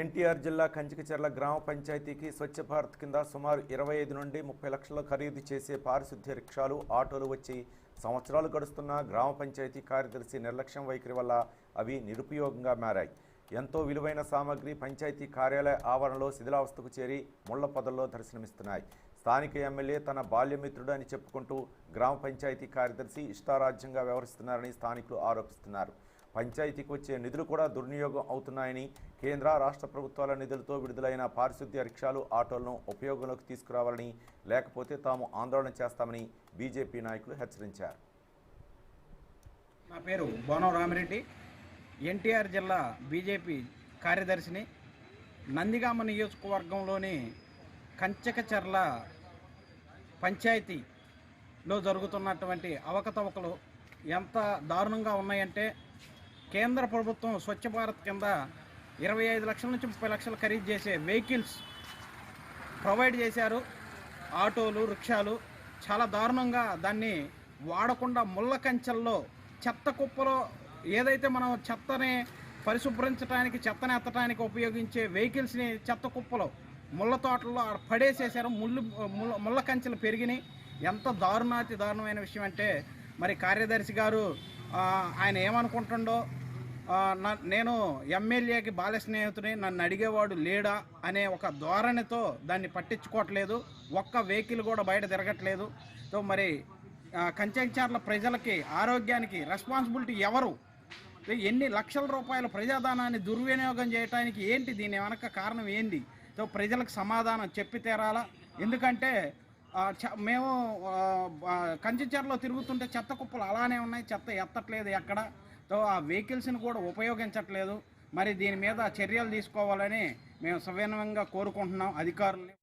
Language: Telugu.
ఎన్టీఆర్ జిల్లా కంచికచెర్ల గ్రామ పంచాయతీకి స్వచ్ఛ భారత్ కింద సుమారు ఇరవై ఐదు నుండి ముప్పై లక్షల ఖరీదు చేసే పారిశుద్ధ్య రిక్షాలు ఆటోలు వచ్చి సంవత్సరాలు గడుస్తున్న గ్రామ పంచాయతీ కార్యదర్శి నిర్లక్ష్యం వైఖరి వల్ల అవి నిరుపయోగంగా మారాయి. ఎంతో విలువైన సామాగ్రి పంచాయతీ కార్యాలయ ఆవరణలో శిథిలావస్థకు చేరి ముళ్ళ పొదల్లో దర్శనమిస్తున్నాయి. స్థానిక ఎమ్మెల్యే తన బాల్యమిత్రుడు అని చెప్పుకుంటూ గ్రామ పంచాయతీ కార్యదర్శి ఇష్టారాజ్యంగా వ్యవహరిస్తున్నారని స్థానికులు ఆరోపిస్తున్నారు. పంచాయతీకి వచ్చే నిధులు కూడా దుర్వినియోగం అవుతున్నాయని కేంద్ర రాష్ట్ర ప్రభుత్వాల నిధులతో విడుదలైన పారిశుద్ధ్య రిక్షాలు ఆటోలను ఉపయోగంలోకి తీసుకురావాలని లేకపోతే తాము ఆందోళన చేస్తామని బీజేపీ నాయకులు హెచ్చరించారు. నా పేరు బోనం రామిరెడ్డి. ఎన్టీఆర్ జిల్లా బీజేపీ కార్యదర్శిని. నందిగామ నియోజకవర్గంలోని కంచకచర్ల పంచాయతీలో జరుగుతున్నటువంటి అవకతవకలు ఎంత దారుణంగా ఉన్నాయంటే కేంద్ర ప్రభుత్వం స్వచ్ఛ భారత్ కింద ఇరవై ఐదు లక్షల నుంచి ముప్పై లక్షలు ఖరీదు చేసే వెహికల్స్ ప్రొవైడ్ చేశారు. ఆటోలు రిక్షాలు చాలా దారుణంగా దాన్ని వాడకుండా ముళ్ళ కంచెల్లో చెత్త కుప్పలో ఏదైతే మనం చెత్తని పరిశుభ్రించడానికి చెత్తని ఎత్తడానికి ఉపయోగించే వెహికల్స్ని చెత్త కుప్పలో ముళ్ళ తోటల్లో పడేసేశారు. పడేసేసారు ముళ్ళు ముళ్ళ కంచెలు పెరిగినాయి. ఎంత దారుణాతి దారుణమైన విషయం అంటే మరి కార్యదర్శి గారు ఆయన ఏమనుకుంటుండో నేను ఎమ్మెల్యేకి బాల స్నేహితుని నన్ను అడిగేవాడు లేడా అనే ఒక ధోరణితో దాన్ని పట్టించుకోవట్లేదు. ఒక్క వెహికల్ కూడా బయట తిరగట్లేదు. సో మరి కంచెంచార్ల ప్రజలకి ఆరోగ్యానికి రెస్పాన్సిబిలిటీ ఎవరు? ఎన్ని లక్షల రూపాయల ప్రజాదానాన్ని దుర్వినియోగం చేయడానికి ఏంటి? దీని వెనక కారణం ఏంది? సో ప్రజలకు సమాధానం చెప్పి తీరాలా? ఎందుకంటే చ- మేము ఆ, తిరుగుతుంటే చెత్త కుప్పలు అలానే ఉన్నాయి. చెత్త ఎత్తట్లేదు ఎక్కడ? ఆ వెహికల్స్ని కూడా ఉపయోగించట్లేదు. మరి దీని మీద చర్యలు తీసుకోవాలని మేము సవినయంగా కోరుకుంటున్నాం. అధికారులని